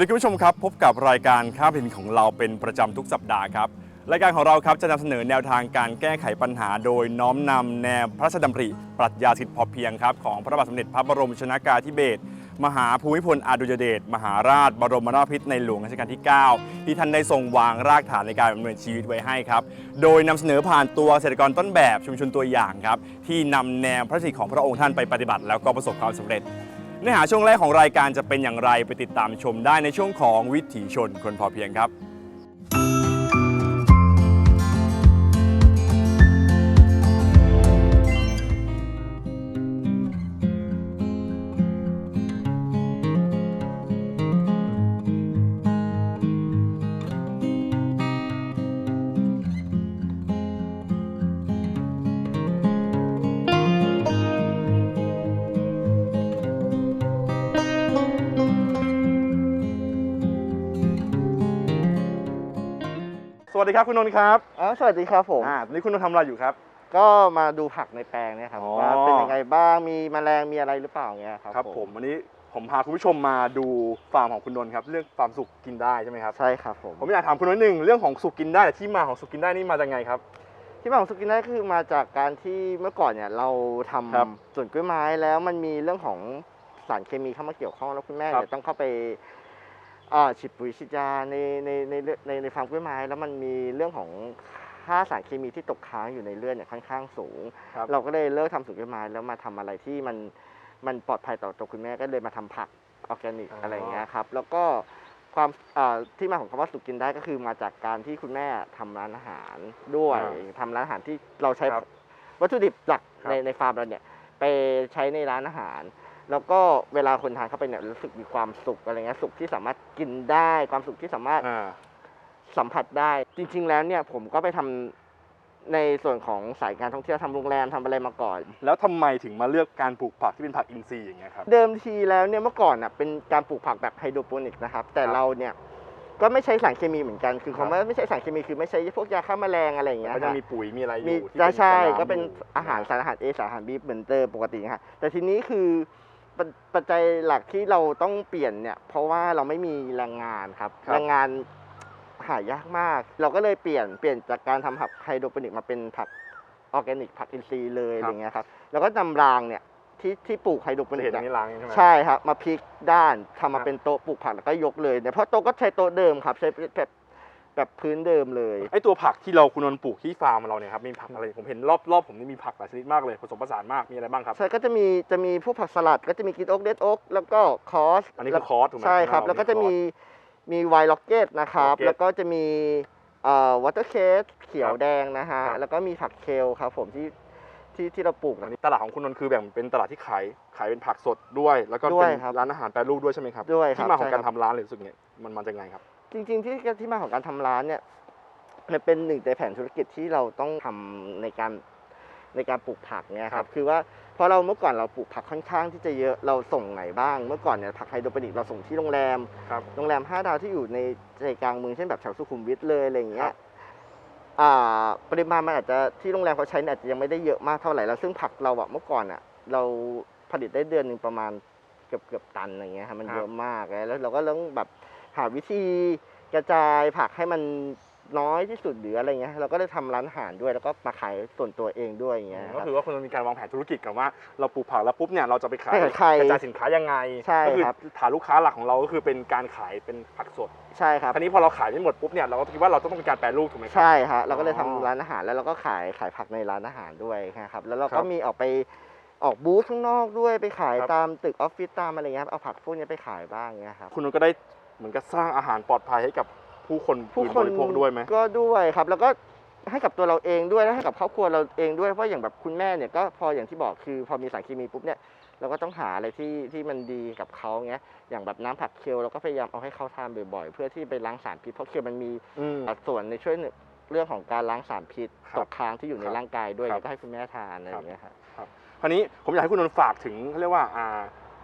วัสดีคุณผู้ชมครับ พบกับรายการค่าพินของเราเป็นประจำทุกสัปดาห์ครับ รายการของเราครับจะนำเสนอแนวทางการแก้ไขปัญหา โดยน้อมนำแนวพระราชดำริ ปรัชญาสิทธิพอเพียงครับของพระบาทสมเด็จพระบรมชนากาธิเบศรมหาภูมิพลอดุยเดชมหาราช บรมนาถพิตรในหลวงรัชกาลที่ 9 ที่ท่านได้ทรงวางรากฐานในการดำเนินชีวิตไว้ให้ครับ โดยนำเสนอผ่านตัวเกษตรกรต้นแบบชุมชนตัวอย่างครับ ที่นำแนวพระสิทธิของพระองค์ท่านไปปฏิบัติ แล้วก็ประสบความสำเร็จ เนื้อหาช่วงแรกของรายการจะเป็นอย่างไรไปติดตามชมได้ในช่วงของวิถีชนคนพอเพียงครับ วัสดีครับคุณนนท์ครับอ๋อสวัสดีครับผมอ่าตอนนี้คุณนนท์ทำอะไรอยู่ครับ ก็มาดูผักในแปลงเนี่ยครับอ๋อ ว่าเป็นยังไงบ้างมีแมลงมีอะไรหรือเปล่าเงี้ยครับครับผมวันนี้ผมพาคุณผู้ชมมาดูฟาร์มของคุณนนท์ครับเรื่องฟาร์มสุกกินได้ใช่ไหมครับ ใช่ครับผมผมอยากถามคุณนนท์หนึ่งเรื่องของสุกกินได้แต่ที่มาของสุกกินได้นี่มาจากไงครับ ที่มาของสุกินได้คือมาจากการที่เมื่อก่อนเนี่ยเราทำครับสวนกล้วยไม้แล้วมันมีเรื่องของสารเคมีเข้ามาเกี่ยวข้องแล้วคุณแม่ครับ เนี่ยต้องเข้าไป อ่าฉีดปุ๋ยฉีดยาในในในในในในฟาร์มกล้วยไม้ แล้วมันมีเรื่องของค่าสารเคมีที่ตกค้างอยู่ในเลือดเนี่ยค่อนข้างสูง ครับ เราก็เลยเลิกทำสวนกล้วยไม้แล้วมาทำอะไรที่มันมันปลอดภัยต่อตัวคุณแม่ก็เลยมาทำผักออร์แกนิกอ๋ออ อะไรอย่างเงี้ยครับ แล้วก็ความอ่าที่มาของคำว่าสุกกินได้ก็คือมาจากการที่คุณแม่ทำร้านอาหารด้วยทำร้านอาหารที่เราใช้ครับวัตถุดิบหลักครับ ในในฟาร์มเราเนี่ยไปใช้ในร้านอาหาร แล้วก็เวลาคนทานเข้าไปเนี่ยรู้สึกมีความสุขอะไรเงี้ยสุขที่สามารถกินได้ ความสุขที่สามารถอ่า สัมผัสได้ จริง ๆ แล้วเนี่ยผมก็ไปทำในส่วนของสายการท่องเที่ยวทำโรงแรมทำอะไรมาก่อน แล้วทำไมถึงมาเลือกการปลูกผักที่เป็นผักอินทรีย์อย่างเงี้ยครับ เดิมทีแล้วเนี่ยเมื่อก่อนอะเป็นการปลูกผักแบบไฮโดรโปนิกนะครับ แต่ครับเราเนี่ยก็ไม่ใช้สารเคมีเหมือนกันคือครับคำว่าไม่ใช้สารเคมีคือไม่ใช้พวกยาฆ่าแมลงอะไรอย่างเงี้ยก็จะฮะ มีปุ๋ยมีอะไรอยู่มีที่ใช่ใช่ำก็เป็นยู่อาหารสารอาหารเอสารอาหารบีเหมือนเดิมปกติฮะแต่ทีนี้คือ ปัจปัจจัยหลักที่เราต้องเปลี่ยนเนี่ย เพราะว่าเราไม่มีแรงงานครับ แรงงานหายากมาก เราก็เลยเปลี่ยนเปลี่ยนจากการทำผักไฮโดรโปนิกมาเป็นผักออร์แกนิกผักอินทรีย์เลยอะไรเงี้ยครับแล้วก็นำรางเนี่ยที่ที่ปลูกไฮโดรโปนิเห็กนตรอะงนี้ล้างใช่ไหม ใช่ครับ มาพลิกด้านทำครัมาบ เป็นโต๊ะปลูกผักแล้วก็ยกเลยเนี่ยเพราะโต๊ะก็ใช้โต๊ะเดิมครับ ใช้แบบ แบบพื้นเดิมเลย ไอตัวผักที่เราคุณนนท์ปลูกที่ฟาร์มเราเนี่ยครับมีผักอะไรผมเห็นรอบรอบผมนี่มีผักหลายชนิดมากเลยผสมผสานมากมีอะไรบ้างครับ ใช่ก็จะมีจะมีพวกผักสลัดก็จะมีกินโอ๊กเดดโอ๊กแล้วก็คอสอันนี้คือคอร์สถูกไหมใช่ครับข้างนอกแล้วก็จะมีมีมีไวล็อกเก็ตนะครับ Rocket แล้วก็จะมีเอ่อวอเตอร์เคสเขียควรับแดงนะฮะครับแล้วก็มีผักเคลครับผมที่ที่ที่เราปลูกอันนะนี้ตลาดของคุณนนท์คือแบ่งเป็นตลาดที่ขายขายเป็นผักสดด้วย แล้วก็ด้วเป็ยนครับร้านอาหารแปรรูปด้วยใช่ไหมครับด้วยครับที่มาของใช่การคทำบร้านหรือรู้สึกไงมันมาจากไงครับ จริงๆที่ที่มาของการทำร้านเนี่ยมันเป็นหนึ่งในแผนธุรกิจที่เราต้องทำในการในการปลูกผักเนี่ยคครัรับบคือว่าเพราะเราเมื่อก่อนเราปลูกผักค่อนข้างที่จะเยอะเราส่งไหนบ้าง เมื่อก่อนเนี่ยผักไฮโดรโปนิกเราส่งที่โรงแรมครับโรงแรม 5 ดาวที่อยู่ในใจกลางเมืองเช่นแบบแถวสุขุมวิทเลยอะไรอย่างเงี้ครัยบอ่าปริมาณมันอาจจะที่โรงแรมเขาใช้เนี่ยอาจจะยังไม่ได้เยอะมากเท่าไหร่แล้วซึ่งผักเราอะเมื่อก่อนอะเราผลิตได้เดือนหนึ่งประมาณเกือบเกือบตันอะไรเงี้ยครับมันเยอะมากแล้วเราก็ต้องแบบ หาวิธีกระจายผักให้มันน้อยที่สุดหรืออะไรเงี้ยเราก็ได้ทำร้านอาหารด้วยแล้วก็มาขายส่วนตัวเองด้วยอย่างเงี้ยคก็รับคือว่าคุณนนท์มีการวางแผนธุรกิจกับว่าเราปลูกผักแล้วปุ๊บเนี่ยเราจะไปขายไปขายใครกระจายสินค้ายังไงใช่ก็คือครับฐานลูกค้าหลักของเราก็คือเป็นการขายเป็นผักสดใช่ครับทีนี้พอเราขายไม่หมดปุ๊บเนี่ยเราก็คิดว่าเราต้องมีการแปรรูปถูกไหมครับใช่ฮะเราก็เลยอ๋ทำอร้านอาหารแล้วเราก็ขายขายผักในร้านอาหารด้วยนะครับแล้วเราครัก็บมีออกไปออกบูธข้างนอกด้วยไปขายครับตามตึกออฟฟิศตามอะไรเงี้ยครับเอาผักพวกนี้ไปขายบ้างเงี้ยครับคุณนนท์ก็ได้ เหมือนกับสร้างอาหารปลอดภัยให้กับผู้คนผู้ผู้คบนริโภคด้วยไหมก็ด้วยครับ แล้วก็ให้กับตัวเราเองด้วยและให้กับครอบครัวเราเองด้วยเพราะอย่างแบบคุณแม่เนี่ยก็พออย่างที่บอกคือ พอมีสารเคมีปุ๊บเนี่ยเราก็ต้องหาอะไรที่ที่มันดีกับเขาเงี้ยอย่างแบบน้ำผักเคลเราก็พยายามเอาให้เขาทานบ่อยๆ เพื่อที่ไปล้างสารพิษเพราะเคลมันมีอืมส่วนในช่วยเรื่องของการล้างสารพิษครับตกค้างที่อยู่ในครับร่างกายด้วยครับแล้วก็ให้คุณแม่ทานอะไรอย่างเงี้ยครับคราวนี้ผมอยากให้คุณนนท์ฝากถึงเขาเรียกว่าอ่า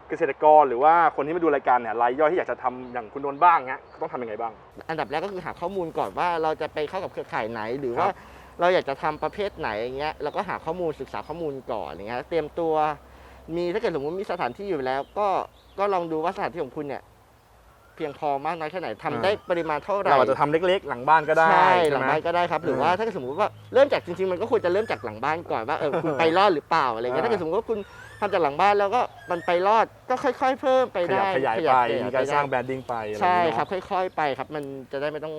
เกษตรกรหรือว่าคนที่มาดูรายการเนี่ยรายย่อยที่อยากจะทำอย่างคุณนนท์บ้างเงี้ยต้องทำยังไงบ้าง อันดับแรกก็คือหาข้อมูลก่อนว่าเราจะไปเข้ากับเครือข่ายไหน หรือครับว่าเราอยากจะทำประเภทไหนอย่างเงี้ยเราก็หาข้อมูลศึกษาข้อมูลก่อนอย่างเงี้ยเตรียมตัว มีถ้าเกิดสมมติมีสถานที่อยู่แล้ว ก็ก็ลองดูว่าสถานที่ของคุณเนี่ย เพียงพอมากน้อยแค่ไหนทำอ่าได้ปริมาณเท่าไหร่ เราอาจจะทำเล็กๆ หลังบ้านก็ได้ใช่หใช่ลังไหมบ้านก็ได้ครับหรือว่าอืมถ้าเกิดสมมติว่าเริ่มจากจริงๆมันก็ควรจะเริ่มจากหลังบ้านก่อนว่าเออคุณไปรอดหรือเปล่าอะไรเงี้ยอ่าถ้าเกิดสมมติว่าคุณ ทำจากหลังบ้านแล้วก็มันไปรอดก็ค่อย ๆ เพิ่มไปขยัได้บขยายขไปยับมีการไปได้สร้างแบรนดิ้งไปอะไใช่อย่างเงี้ยครับเนาะค่อย ๆ ไปครับ มันจะได้ไม่ต้อง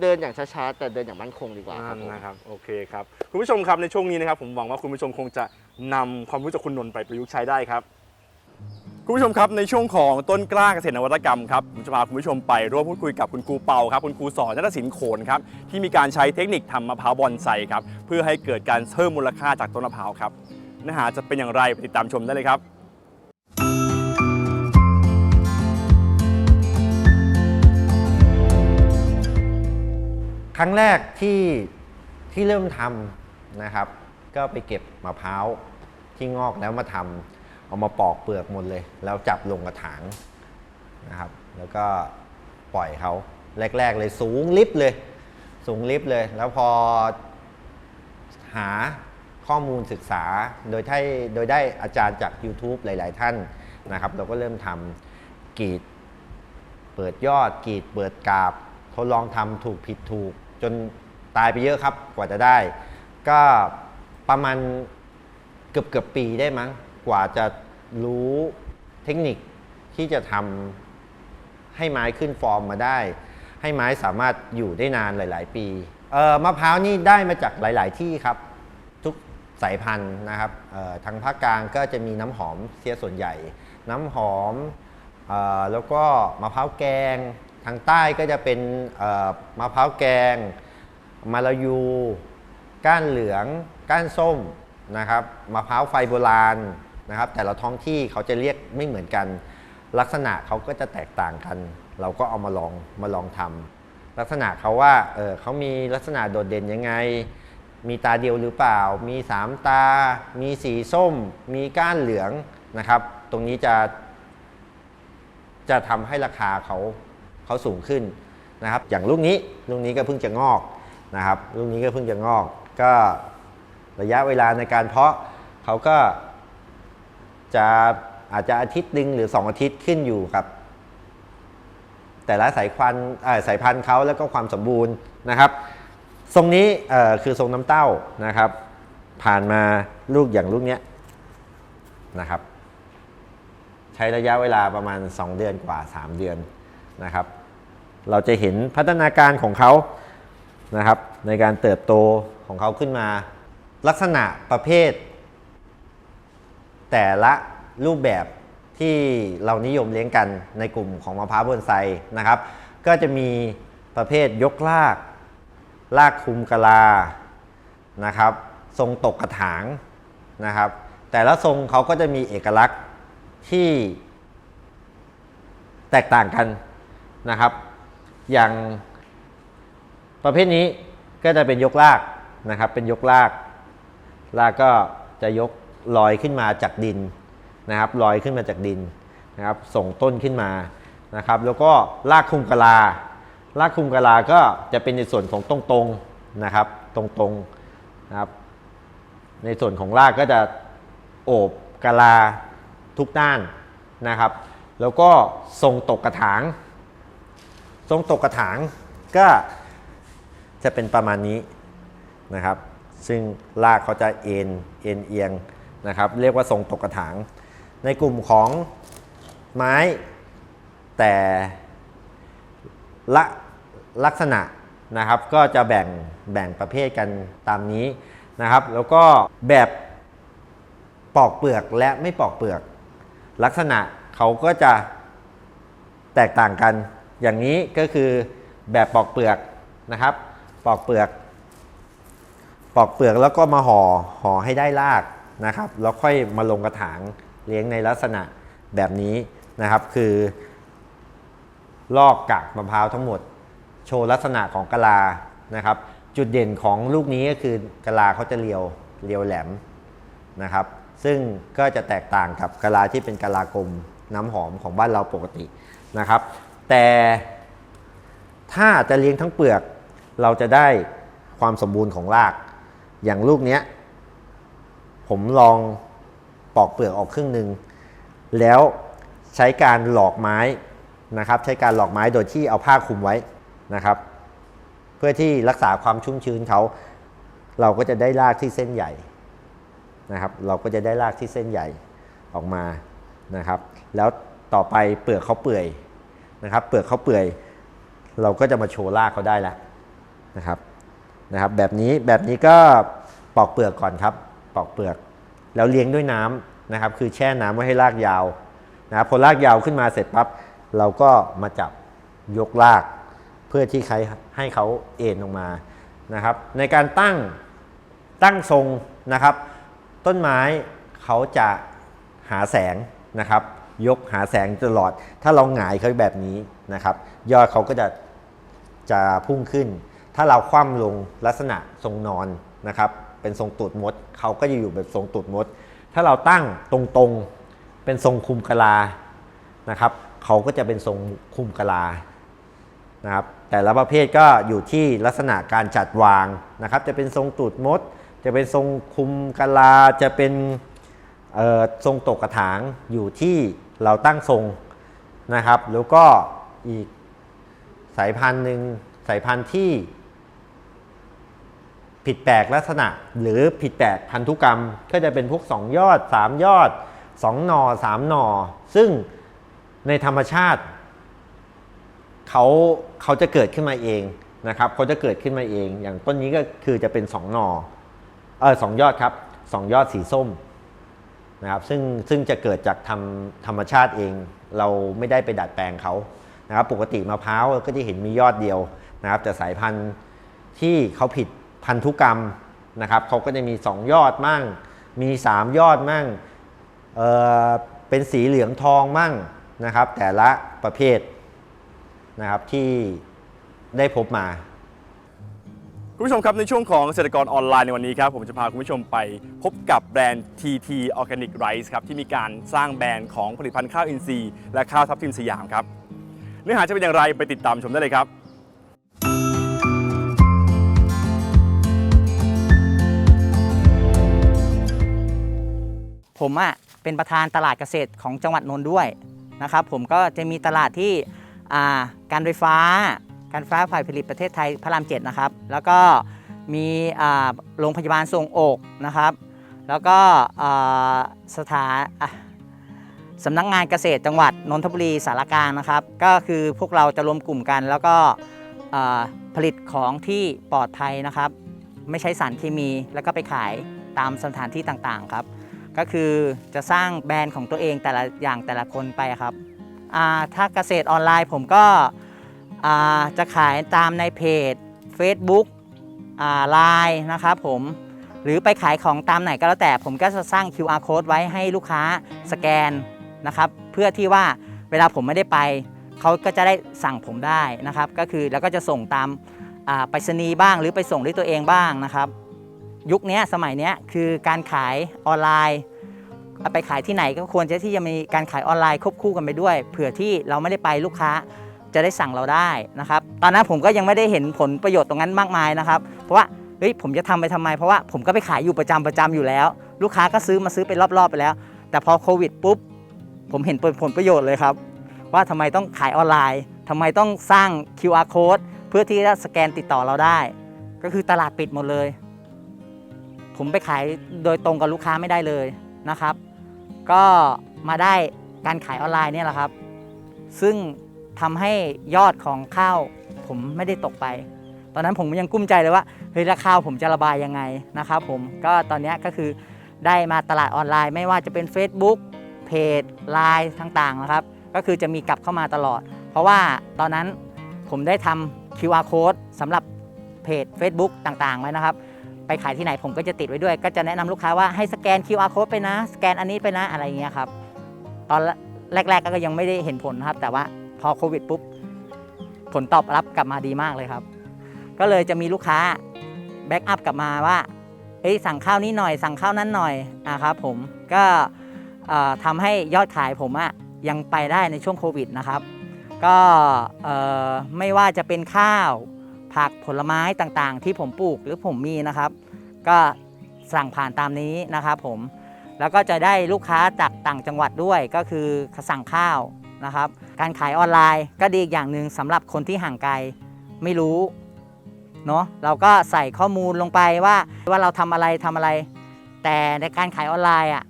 เดินอย่างช้าๆแต่เดินอย่างมั่นคงดีกว่าครับนั่นผม นะครับโอเคครับคุณผู้ชมครับในช่วงนี้นะครับผมหวังว่าคุณผู้ชมคงจะนำความรู้จากคุณนนท์ไปประยุกต์ใช้ได้ครับคุณผู้ชมครับในช่วงของต้นกล้าเกษตรนวัตกรรมครับผมจะพาคุณผู้ชมไปร่วมพูดคุยกับคุณครูเปาครับคุณครูสอนนักศิลป์โขนครับที่มีการใช้เทคนิคทำมะพร้าวบอนไซครับเพื่อให้เกิดการเพิ่มมูลค่าจากต้นมะพร้าวครับ เนื้อหาจะเป็นอย่างไรไปติดตามชมได้เลยครับครั้งแรกที่ที่เริ่มทำนะครับ ก็ไปเก็บมะพร้าวที่งอกแล้วมาทำเอามาปอกเปลือกหมดเลย แล้วจับลงกระถางนะครับ แล้วก็ปล่อยเขาแรก ๆ เลยสูงลิฟต์เลย สูงลิฟต์เลย แล้วพอหา ข้อมูลศึกษาโดยได้โดยได้อาจารย์จาก YouTube หลาย ๆ ท่านนะครับ เราก็เริ่มทำกรีด เปิดยอดกรีด เปิดกาบทดลองทำถูกผิดถูก จนตายไปเยอะครับกว่าจะได้ ก็ประมาณเกือบเกือบปีได้มั้งกว่าจะรู้เทคนิคที่จะทำให้ไม้ขึ้นฟอร์มมาได้ ให้ไม้สามารถอยู่ได้นานหลาย ๆ ปีเออมะพร้าวนี่ได้มาจากหลาย ๆ ที่ครับ สายพันธุ์นะครับทางภาคกลางก็จะมีน้ำหอมเสียส่วนใหญ่ น้ำหอมออแล้วก็มะพร้าวแกง ทางใต้ก็จะเป็นมะพร้าวแกง มาลายู ก้านเหลือง ก้านส้มนะครับมะพร้าวไฟโบราณนะครับ แต่ละท้องที่เขาจะเรียกไม่เหมือนกัน ลักษณะเขาก็จะแตกต่างกัน เราก็เอามาลองมาลองทำลักษณะเขาว่าเเขามีลักษณะโดดเด่นยังไง มีตาเดียวหรือเปล่า มีสามตา มีสีส้ม มีก้านเหลืองนะครับ ตรงนี้จะ จะทำให้ราคาเขาเขาสูงขึ้นนะครับ อย่างลูกนี้ลูกนี้ก็เพิ่งจะงอกนะครับลูกนี้ก็เพิ่งจะงอก ก็ระยะเวลาในการเพาะเขาก็จะอาจจะอาทิตย์หนึ่งหรือ 2 อาทิตย์ขึ้นอยู่กับ แต่ละสายพันสายพันธุ์เขาแล้วก็ความสมบูรณ์นะครับ ทรงนี้คือทรงน้ำเต้านะครับ ผ่านมาลูกอย่างลูกเนี้ยนะครับ ใช้ระยะเวลาประมาณ 2 เดือนกว่า 3 เดือนนะครับ เราจะเห็นพัฒนาการของเขานะครับ ในการเติบโตของเขาขึ้นมา ลักษณะประเภท แต่ละรูปแบบที่เรานิยมเลี้ยงกันในกลุ่มของมะพร้าวบนไซนะครับ ก็จะมีประเภทยกลาก ลากคุมกะลานะครับ ทรงตกกระถางนะครับ แต่ละทรงเขาก็จะมีเอกลักษณ์ที่แตกต่างกันนะครับ อย่างประเภทนี้ก็จะเป็นยกลากนะครับ เป็นยกลาก ลากก็จะยกลอยขึ้นมาจากดินนะครับ ลอยขึ้นมาจากดินนะครับ ส่งต้นขึ้นมานะครับ แล้วก็ลากคุมกะลา ลากคุมกะลาก็จะเป็นในส่วนของตรงๆนะครับ ตรงๆนะครับ ในส่วนของรากก็จะโอบกะลาทุกด้านนะครับ แล้วก็ทรงตกกระถาง ทรงตกกระถางก็จะเป็นประมาณนี้นะครับ ซึ่งรากเขาจะเอ็นเอ็นเอียงนะครับ เรียกว่าทรงตกกระถาง ในกลุ่มของไม้แต่ ละลักษณะนะครับ ก็จะแบ่งแบ่งประเภทกันตามนี้นะครับ แล้วก็แบบปอกเปลือกและไม่ปอกเปลือก ลักษณะเขาก็จะแตกต่างกัน อย่างนี้ก็คือแบบปอกเปลือกนะครับ ปอกเปลือก ปอกเปลือกแล้วก็มาห่อห่อให้ได้รากนะครับ แล้วค่อยมาลงกระถางเลี้ยงในลักษณะแบบนี้นะครับ คือ ลอกกากมะพร้าวทั้งหมด โชว์ลักษณะของกะลานะครับ จุดเด่นของลูกนี้ก็คือกะลาเขาจะเรียวเรียวแหลมนะครับ ซึ่งก็จะแตกต่างกับกะลาที่เป็นกะลากลมน้ำหอมของบ้านเราปกตินะครับ แต่ถ้าจะเลี้ยงทั้งเปลือกเราจะได้ความสมบูรณ์ของราก อย่างลูกเนี้ย ผมลองปอกเปลือกออกครึ่งหนึ่งแล้วใช้การหลอกไม้ นะครับใช้การหลอกไม้โดยที่เอาผ้าคลุมไว้นะครับ เพื่อที่รักษาความชุ่มชื้นเขา เราก็จะได้รากที่เส้นใหญ่นะครับเราก็จะได้รากที่เส้นใหญ่ออกมานะครับ แล้วต่อไปเปลือกเขาเปื่อยนะครับ เปลือกเขาเปื่อย เราก็จะมาโชว์รากเขาได้แล้วนะครับนะครับ แบบนี้แบบนี้ก็ปอกเปลือกก่อนครับ ปอกเปลือก แล้วเลี้ยงด้วยน้ำนะครับ คือแช่น้ำไว้ให้รากยาวนะครับพอรากยาวขึ้นมาเสร็จปั๊บ เราก็มาจับยกราก เพื่อที่ใครให้เขาเอ็นลงมานะครับ ในการตั้งตั้งทรงนะครับ ต้นไม้เขาจะหาแสงนะครับ ยกหาแสงตลอด ถ้าเราหงายเขาแบบนี้นะครับ ยอดเขาก็จะจะพุ่งขึ้น ถ้าเราคว่ำลงลักษณะทรงนอนนะครับ เป็นทรงตูดมดเขาก็จะอยู่แบบทรงตูดมด ถ้าเราตั้งตรงๆเป็นทรงคุมกะลานะครับ เขาก็จะเป็นทรงคุมกะลานะครับแต่ละประเภทก็อยู่ที่ลักษณะการจัดวางนะครับ จะเป็นทรงตูดมด จะเป็นทรงคุมกะลา จะเป็นทรงตกกระถางอยู่ที่เราตั้งทรงนะครับ แล้วก็อีกสายพันธุ์หนึ่งสายพันธุ์ที่ ผิดแปลกลักษณะ หรือผิดแปลกพันธุกรรม ก็จะเป็นพวก 2 ยอด 3 ยอด 2 หน่อ3หน่อซึ่ง ในธรรมชาติเขาเขาจะเกิดขึ้นมาเองนะครับเขาจะเกิดขึ้นมาเอง อย่างต้นนี้ก็คือจะเป็นสองหนอเออสองยอดครับสองยอดสีส้มนะครับซึ่งซึ่งจะเกิดจากธรรมธรรมชาติเอง เราไม่ได้ไปดัดแปลงเขานะครับปกติมะพร้าวก็จะเห็นมียอดเดียวนะครับแต่สายพันธุ์ที่เขาผิดพันธุกรรมนะครับเขาก็จะมี 2 ยอดมั่ง มี 3 ยอดมั่งเออเป็นสีเหลืองทองมั่ง นะครับ แต่ละประเภทนะครับที่ได้พบมา คุณผู้ชมครับในช่วงของเกษตรกรออนไลน์ในวันนี้ครับผมจะพาคุณผู้ชมไปพบกับแบรนด์ TT Organic Rice ครับที่มีการสร้างแบรนด์ของผลิตภัณฑ์ข้าวอินทรีย์และข้าวทับทิมสยามครับเนื้อหาจะเป็นอย่างไรไปติดตามชมได้เลยครับผมอะเป็นประธานตลาดเกษตรของจังหวัดนนท์ด้วย นะครับผมก็จะมีตลาดที่การไฟฟ้า การไฟฟ้าฝ่ายผลิตประเทศไทยพระรามเจ็ดนะครับ แล้วก็มีโรงพยาบาลทรงอกนะครับ แล้วก็สถานสำนักงานเกษตรจังหวัดนนทบุรีสารกลางนะครับ ก็คือพวกเราจะรวมกลุ่มกัน แล้วก็ผลิตของที่ปลอดภัยนะครับ ไม่ใช้สารเคมีแล้วก็ไปขายตามสถานที่ต่างๆครับ ก็คือจะสร้างแบรนด์ของตัวเองแต่ละอย่างแต่ละคนไปครับถ้าเกษตรออนไลน์ผมก็จะขายตามในเพจ Facebook ไลน์นะครับผมหรือไปขายของตามไหนก็แล้วแต่ผมก็จะสร้าง QR code ไว้ให้ลูกค้าสแกนนะครับ เพื่อที่ว่าเวลาผมไม่ได้ไป เขาก็จะได้สั่งผมได้นะครับ ก็คือแล้วก็จะส่งตามไปรษณีย์บ้างหรือไปส่งด้วยตัวเองบ้างนะครับ ยุคนี้สมัยนี้คือการขายออนไลน์เอาไปขายที่ไหนก็ควรจะที่จะมีการขายออนไลน์ควบคู่กันไปด้วย เผื่อที่เราไม่ได้ไปลูกค้าจะได้สั่งเราได้นะครับ ตอนนั้นผมก็ยังไม่ได้เห็นผลประโยชน์ตรงนั้นมากมายนะครับ เพราะว่าเฮ้ยผมจะทำไปทำไม เพราะว่าผมก็ไปขายอยู่ประจำประจำอยู่แล้ว ลูกค้าก็ซื้อมาซื้อเป็นรอบๆไปแล้ว แต่พอโควิดปุ๊บผมเห็นผลประโยชน์เลยครับ ว่าทำไมต้องขายออนไลน์ทำไมต้องสร้าง QR code เพื่อที่จะสแกนติดต่อเราได้ ก็คือตลาดปิดหมดเลย ผมไปขายโดยตรงกับลูกค้าไม่ได้เลยนะครับ ก็มาได้การขายออนไลน์เนี่ยแหละครับ ซึ่งทำให้ยอดของข้าวผมไม่ได้ตกไป ตอนนั้นผมยังกุ้มใจเลยว่าเฮ้ยราคาผมจะระบายยังไงนะครับผมก็ตอนนี้ก็คือได้มาตลาดออนไลน์ ไม่ว่าจะเป็น Facebook เพจไลน์ต่างๆนะครับ ก็คือจะมีกลับเข้ามาตลอด เพราะว่าตอนนั้นผมได้ทำ QR code สำหรับเพจ Facebook ต่างๆไว้นะครับ ไปขายที่ไหนผมก็จะติดไว้ด้วย ก็จะแนะนำลูกค้าว่าให้สแกน QR code ไปนะ สแกนอันนี้ไปนะอะไรเงี้ยครับ ตอนแรก ๆก็ยังไม่ได้เห็นผลนะครับ แต่ว่าพอโควิดปุ๊บผลตอบรับกลับมาดีมากเลยครับ ก็เลยจะมีลูกค้าแบ็กอัพกลับมาว่าเฮ้ยสั่งข้าวนี้หน่อยสั่งข้าวนั้นหน่อยอะครับผมก็เอ่อทำให้ยอดขายผมอะยังไปได้ในช่วงโควิดนะครับ ก็ไม่ว่าจะเป็นข้าว ผักผลไม้ต่างๆ ที่ผมปลูกหรือผมมีนะครับ ก็สั่งผ่านตามนี้นะครับผมแล้วก็จะได้ลูกค้าจากต่างจังหวัดด้วยก็คือสั่งข้าวนะครับ การขายออนไลน์ก็ดีอีกอย่างหนึ่งสำหรับคนที่ห่างไกลไม่รู้เนาะเราก็ใส่ข้อมูลลงไปว่าว่าเราทำอะไรทำอะไร แต่ในการขายออนไลน์อะ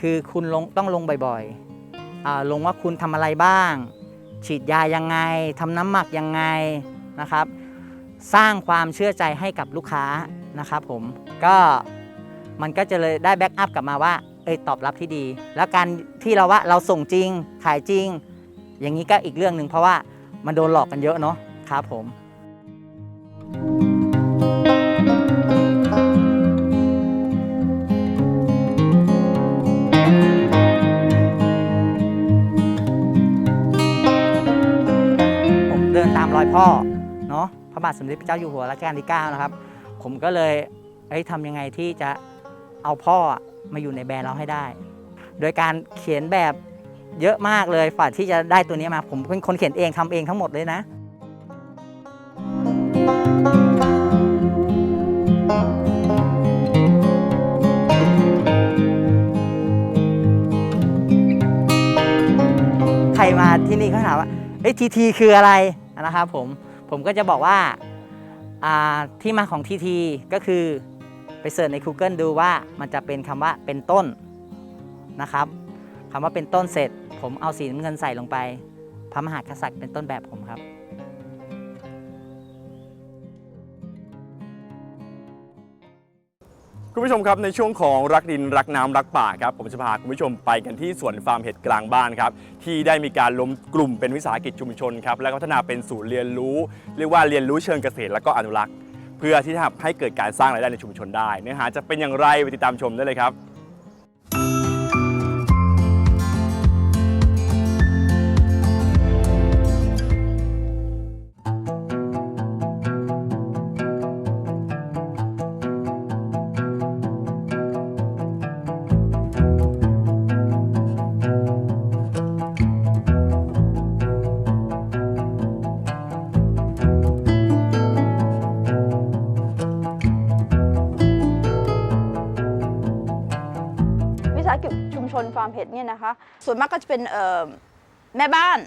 คือคุณลงต้องลงบ่อยๆอลงว่าคุณทำอะไรบ้าง ฉีดยายังไงทำน้ำหมักยังไง นะครับ สร้างความเชื่อใจให้กับลูกค้านะครับผมก็มันก็จะเลยได้แบ็กอัพกลับมาว่าเอยตอบรับที่ดี แล้วการที่เราว่าเราส่งจริงขายจริง อย่างนี้ก็อีกเรื่องหนึ่งเพราะว่ามันโดนหลอกกันเยอะเนาะครับผมผมเดินตามรอยพ่อ ระบาทสมเด็จพระเจ้าอยู่หัวรัชกาลที่9นะครับ ผมก็เลยเอ้ยทำยังไงที่จะเอาพ่อมาอยู่ในแบรนด์เราให้ได้ โดยการเขียนแบบเยอะมากเลยฝ่าที่จะได้ตัวนี้มา ผมเป็นคนเขียนเองทำเองทั้งหมดเลยนะใครมาที่นี่เขาถามว่าเฮ้ทีทีคืออะไรนะครับผม ผมก็จะบอกว่าาที่มาของทีทีก็คือไปเสิร์ชใน Google ดูว่ามันจะเป็นคำว่าเป็นต้นนะครับคำว่าเป็นต้นเสร็จ ผมเอาสีน้ำเงินใส่ลงไป พระมหากษัตริย์เป็นต้นแบบผมครับ คุณผู้ชมครับในช่วงของรักดินรักน้ำรักป่าครับผมจะพาคุณผู้ชมไปกันที่สวนฟาร์มเห็ดกลางบ้านครับที่ได้มีการล้มกลุ่มเป็นวิสาหกิจชุมชนครับและพัฒนาเป็นศูนย์เรียนรู้ เรียกว่าเรียนรู้เชิงเกษตรและก็อนุรักษ์ เพื่อที่จะให้เกิดการสร้างรายได้ในชุมชนได้ เนื้อหาจะเป็นอย่างไรไปติดตามชมได้เลยครับ ชนฟาร์มเห็ดเนี่ยนะคะ ส่วนมากก็จะเป็นแม่บ้าน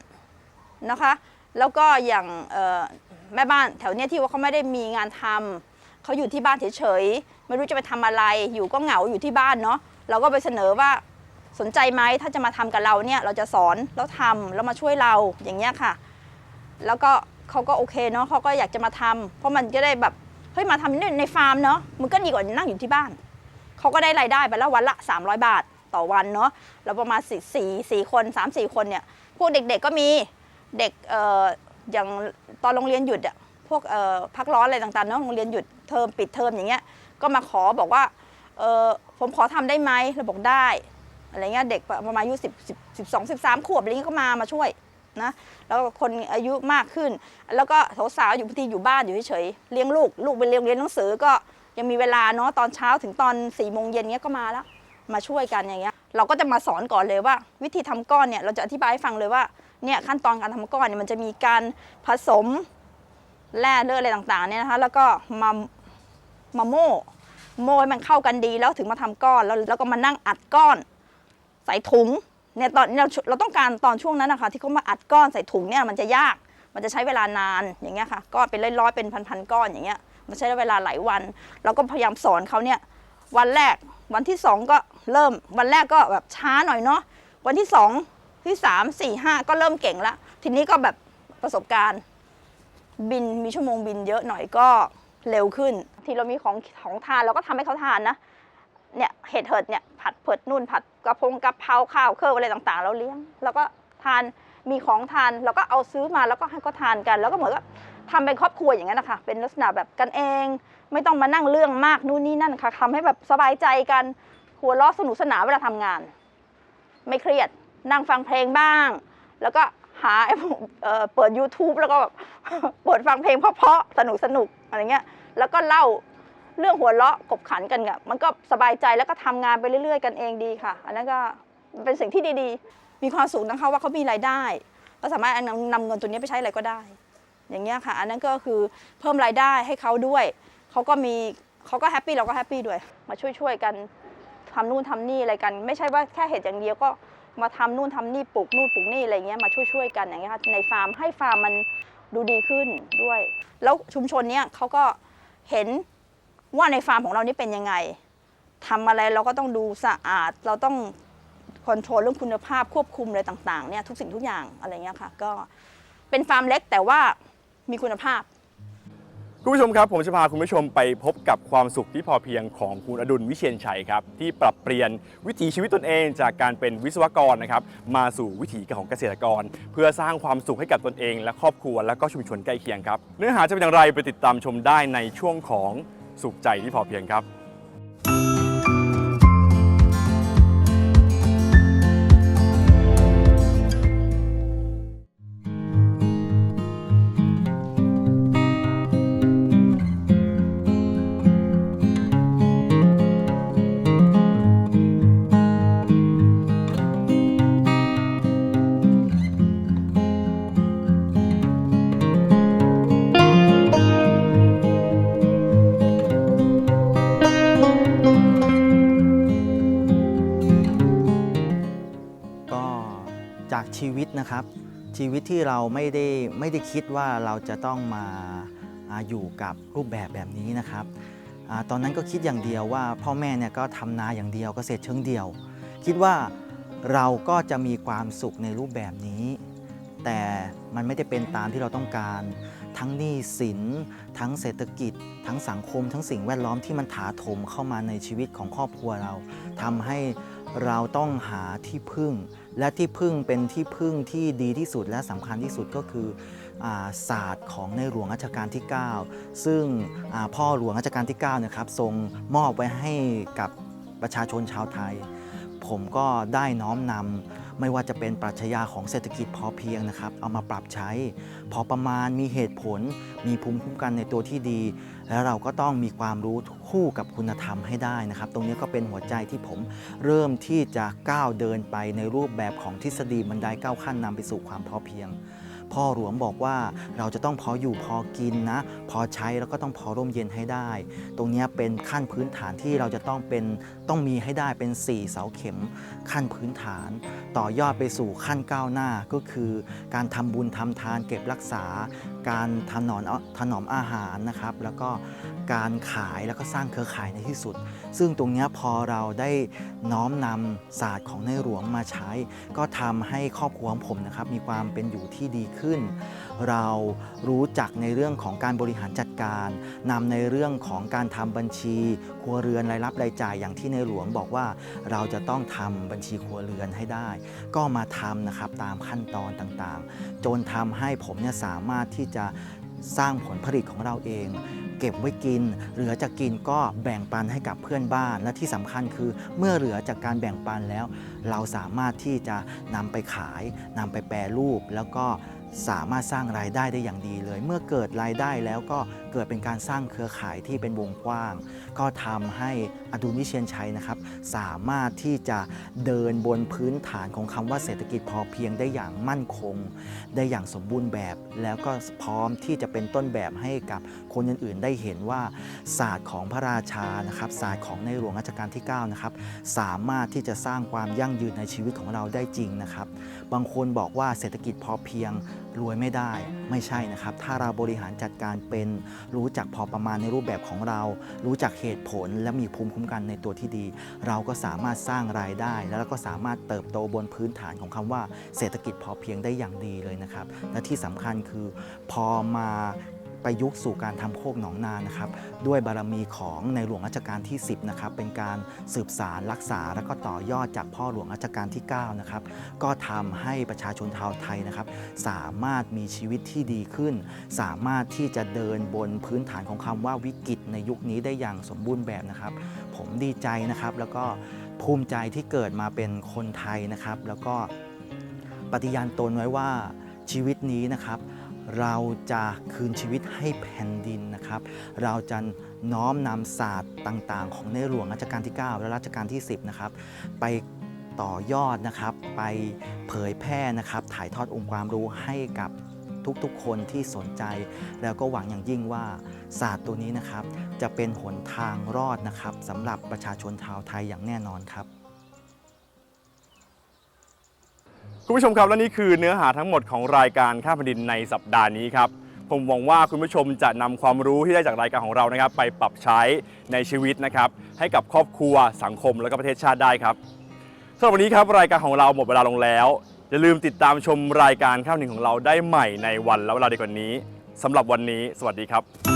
นะคะ แล้วก็อย่างแม่บ้านแถวเนี้ยที่ว่าเขาไม่ได้มีงานทำเขาอยู่ที่บ้านเฉยๆไม่รู้จะไปทำอะไร อยู่ก็เหงาอยู่ที่บ้านเนาะเราก็ไปเสนอว่าสนใจไหมถ้าจะมาทำกับเราเนี่ยเราจะสอนแล้วทำแล้วมาช่วยเราอย่างเงี้ยค่ะ แล้วก็เขาก็โอเคเนาะเขาก็อยากจะมาทำเพราะมันจะได้แบบเฮ้ยมาทำในในฟาร์มเนาะมันก็ดีกว่านั่งอยู่ที่บ้านเขาก็ได้รายได้ไปแล้ววันละ 300 บาท ต่อวันเนาะแล้วประมาณสี่สี่สี่คนสามสี่คนเนี่ยพวกเด็กๆก็มีเด็กเอ่ออย่างตอนโรงเรียนหยุดอะพวกเอ่อพักร้อนอะไรต่างๆเนาะโรงเรียนหยุดเทอมปิดเทอมอย่างเงี้ยก็มาขอบอกว่าเออผมขอทำได้ไหมเราบอกได้อะไรเงี้ยเด็กประมาณอายุสิบสิบสองสิบสามขวบอะไรเงี้ยก็มามาช่วยนะแล้วคนอายุมากขึ้น แล้วก็สาวๆอยู่บางทีอยู่บ้านอยู่เฉยๆเลี้ยงลูก ลูกไปเรียนเรียนหนังสือก็ยังมีเวลาเนาะตอนเช้าถึงตอน4ี่โมงเย็นเนี้ยก็มาแล้ว มาช่วยกันอย่างเงี้ยเราก็จะมาสอนก่อนเลยว่า วิธีทำก้อนเนี่ยเราจะอธิบายให้ฟังเลยว่าเนี่ยขั้นตอนการทำก้อนเนี่ยมันจะมีการผสมแร่เลือดอะไรต่างๆเนี่ยนะคะแล้วก็มามาโม่โม่ให้มันเข้ากันดีแล้วถึงมาทำก้อนแล้วแล้วก็มานั่งอัดก้อน ใส่ถุงเนี่ยตอนเราเราต้องการตอนช่วงนั้นนะคะที่เขามาอัดก้อนใส่ถุงเนี่ยมันจะยากมันจะใช้เวลานานอย่างเงี้ยค่ะก้อนเป็นร้อยๆเป็นพันๆก้อนอย่างเงี้ยมันใช้เวลาหลายวัน เราก็พยายามสอนเขาเนี่ย วันแรก วันที่สองก็เริ่ม วันแรกก็แบบช้าหน่อยเนาะ วันที่สองที่สามสี่ห้าก็เริ่มเก่งละทีนี้ก็แบบประสบการณ์ บินมีชั่วโมงบินเยอะหน่อยก็เร็วขึ้น ทีเรามีของของทานเราก็ทำให้เขาทานนะ เนี่ยเห็ดเหิดเนี่ยผัดเผิดนุ่นผัดกระพงกระเพราข้าวเครื่องอะไรต่างๆ เราเลี้ยง แล้วก็ทานมีของทานเราก็เอาซื้อมาแล้วก็ให้เขาทานกัน แล้วก็เหมือนกับทำเป็นครอบครัวอย่างนั้นนะคะเป็นลักษณะแบบกันเอง ไม่ต้องมานั่งเรื่องมากนู่นนี่นั่นค่ะทำให้แบบสบายใจกันหัวเราะสนุกสนานเวลาทำงาน ไม่เครียดนั่งฟังเพลงบ้าง แล้วก็หาไอ้พวกเเปิด YouTube แล้วก็แบบเปิดฟังเพลงเพราะๆสนุกสนุกอะไรเงี้ยแล้วก็เล่าเรื่องหัวเราะกบขันกันเนี่ยมันก็สบายใจแล้วก็ทำงานไปเรื่อย ๆ กันเองดีค่ะ อันนั้นก็เป็นสิ่งที่ดีๆ มีความสุขนะคะว่าเขามีรายได้ก็สามารถนำนำเงินตัวนี้ไปใช้อะไรก็ได้ อย่างเงี้ยค่ะ อันนั้นก็คือเพิ่มรายได้ให้เขาด้วย เขาก็มีเขาก็แฮปปี้เราก็แฮปปี้ด้วย มาช่วยๆกันทำนู่นทำนี่อะไรกัน ไม่ใช่ว่าแค่เห็ดอย่างเดียวก็มาทำนู่นทำนี่ปลูกนู่นปลูกนี่อะไรเงี้ยมาช่วยๆกันอย่างเงี้ยค่ะในฟาร์มให้ฟาร์มมันดูดีขึ้นด้วย แล้วชุมชนเนี้ยเขาก็เห็นว่าในฟาร์มของเรานี่เป็นยังไงทำอะไรเราก็ต้องดูสะอาดเราต้องคอนโทรลเรื่องคุณภาพควบคุมอะไรต่างๆเนี่ยทุกสิ่งทุกอย่างอะไรเงี้ยค่ะก็เป็นฟาร์มเล็กแต่ว่ามีคุณภาพ คุณผู้ชมครับผมจะพาคุณผู้ชมไปพบกับความสุขที่พอเพียงของคุณอดุลวิเชียนชัยครับที่ปรับเปลี่ยนวิถีชีวิตตนเองจากการเป็นวิศวกรนะครับมาสู่วิถีของเกษตรกร เพื่อสร้างความสุขให้กับตนเอง และครอบครัวและก็ชุมชนใกล้เคียงครับเนื้อหาจะเป็นอย่างไรไปติดตามชมได้ในช่วงของสุขใจที่พอเพียงครับ ที่เราไม่ได้ไม่ได้คิดว่าเราจะต้องมาอยู่กับรูปแบบแบบนี้นะครับตอนนั้นก็คิดอย่างเดียวว่าพ่อแม่เนี่ยก็ทำนาอย่างเดียวเกษตรเชิงเดียว คิดว่าเราก็จะมีความสุขในรูปแบบนี้ แต่มันไม่ได้เป็นตามที่เราต้องการ ทั้งหนี้สิน ทั้งเศรษฐกิจ ทั้งสังคม ทั้งสิ่งแวดล้อมที่มันถาโถมเข้ามาในชีวิตของครอบครัวเราทำให้เราต้องหาที่พึ่ง และที่พึ่งเป็นที่พึ่งที่ดีที่สุดและสำคัญที่สุดก็คือศาสตร์ของในหลวงรัชกาลที่ 9 ซึ่งพ่อหลวงรัชกาลที่9นะครับทรงมอบไว้ให้กับประชาชนชาวไทย ผมก็ได้น้อมนำไม่ว่าจะเป็นปรัชญาของเศรษฐกิจพอเพียงนะครับ เอามาปรับใช้ พอประมาณมีเหตุผลมีภูมิคุ้มกันในตัวที่ดี แล้วเราก็ต้องมีความรู้คู่กับคุณธรรมให้ได้นะครับ ตรงนี้ก็เป็นหัวใจที่ผมเริ่มที่จะก้าวเดินไปในรูปแบบของทฤษฎีบันไดก้าวขั้นนำไปสู่ความพอเพียง พ่อหลวงบอกว่าเราจะต้องพออยู่พอกินนะ พอใช้แล้วก็ต้องพอร่มเย็นให้ได้ ตรงนี้เป็นขั้นพื้นฐานที่เราจะต้องเป็นต้องมีให้ได้เป็น 4 เสาเข็มขั้นพื้นฐาน ต่อยอดไปสู่ขั้นก้าวหน้าก็คือ การทำบุญทำทานเก็บรักษา การถนอมถนอมอาหารนะครับ แล้วก็การขายแล้วก็สร้างเครือข่ายในที่สุด ซึ่งตรงนี้พอเราได้น้อมนำศาสตร์ของในหลวงมาใช้ ก็ทำให้ครอบครัวของผมนะครับมีความเป็นอยู่ที่ดีขึ้น เรารู้จักในเรื่องของการบริหารจัดการนำในเรื่องของการทำบัญชีครัวเรือนรายรับรายจ่ายอย่างที่ในหลวงบอกว่าเราจะต้องทำบัญชีครัวเรือนให้ได้ ก็มาทำนะครับตามขั้นตอนต่างๆ จนทำให้ผมเนี่ยสามารถที่จะ สร้างผลผลิตของเราเอง เก็บไว้กิน เหลือจะกินก็แบ่งปันให้กับเพื่อนบ้าน และที่สำคัญคือเมื่อเหลือจากการแบ่งปันแล้ว เราสามารถที่จะนำไปขายนำไปแปรรูปแล้วก็สามารถสร้างรายได้ได้อย่างดีเลย เมื่อเกิดรายได้แล้วก็ เกิดเป็นการสร้างเครือข่ายที่เป็นวงกว้าง ก็ทำให้อดุลวิเชียนชัยนะครับ สามารถที่จะเดินบนพื้นฐานของคำว่าเศรษฐกิจพอเพียงได้อย่างมั่นคง ได้อย่างสมบูรณ์แบบ แล้วก็พร้อมที่จะเป็นต้นแบบให้กับคนอื่นๆ ได้เห็นว่าศาสตร์ของพระราชานะครับศาสตร์ของในหลวงรัชกาลที่9นะครับสามารถที่จะสร้างความยั่งยืนในชีวิตของเราได้จริงนะครับ บางคนบอกว่าเศรษฐกิจพอเพียง รวยไม่ได้ไม่ใช่นะครับ ถ้าเราบริหารจัดการเป็นรู้จักพอประมาณในรูปแบบของเรา รู้จักเหตุผลและมีภูมิคุ้มกันในตัวที่ดี เราก็สามารถสร้างรายได้ แล้วก็สามารถเติบโตบนพื้นฐานของคำว่า เศรษฐกิจพอเพียงได้อย่างดีเลยนะครับ และที่สำคัญคือพอมา ประยุกต์สู่การทำโคกหนองนานะครับด้วยบารมีของในหลวงรัชกาลที่ 10นะครับเป็นการสืบสารรักษาและก็ต่อยอดจากพ่อหลวงรัชกาลที่9นะครับก็ทำให้ประชาชนชาวไทยนะครับสามารถมีชีวิตที่ดีขึ้น สามารถที่จะเดินบนพื้นฐานของคำว่าวิกฤตในยุคนี้ได้อย่างสมบูรณ์แบบนะครับ ผมดีใจนะครับแล้วก็ภูมิใจที่เกิดมาเป็นคนไทยนะครับ แล้วก็ปฏิญาณตนไว้ว่าชีวิตนี้นะครับ เราจะคืนชีวิตให้แผ่นดินนะครับ เราจะน้อมนำศาสตร์ต่างๆ ของในหลวงรัชกาลที่ 9 และรัชกาลที่ 10 นะครับ ไปต่อยอดนะครับ ไปเผยแพร่นะครับ ถ่ายทอดองค์ความรู้ให้กับทุกๆ คนที่สนใจ แล้วก็หวังอย่างยิ่งว่าศาสตร์ตัวนี้นะครับ จะเป็นหนทางรอดนะครับสำหรับประชาชนชาวไทยอย่างแน่นอนครับ คุณผู้ชมครับและนี่คือเนื้อหาทั้งหมดของรายการข้ามแผ่นดินในสัปดาห์นี้ครับ ผมหวังว่าคุณผู้ชมจะนำความรู้ที่ได้จากรายการของเรานะครับ ไปปรับใช้ในชีวิตนะครับ ให้กับครอบครัวสังคมและก็ประเทศชาติได้ครับสำหรับวันนี้ครับรายการของเราหมดเวลาลงแล้ว อย่าลืมติดตามชมรายการข้ามแผ่นดินของเราได้ใหม่ในวันและเวลาเดียวกันนี้สำหรับวันนี้ สวัสดีครับ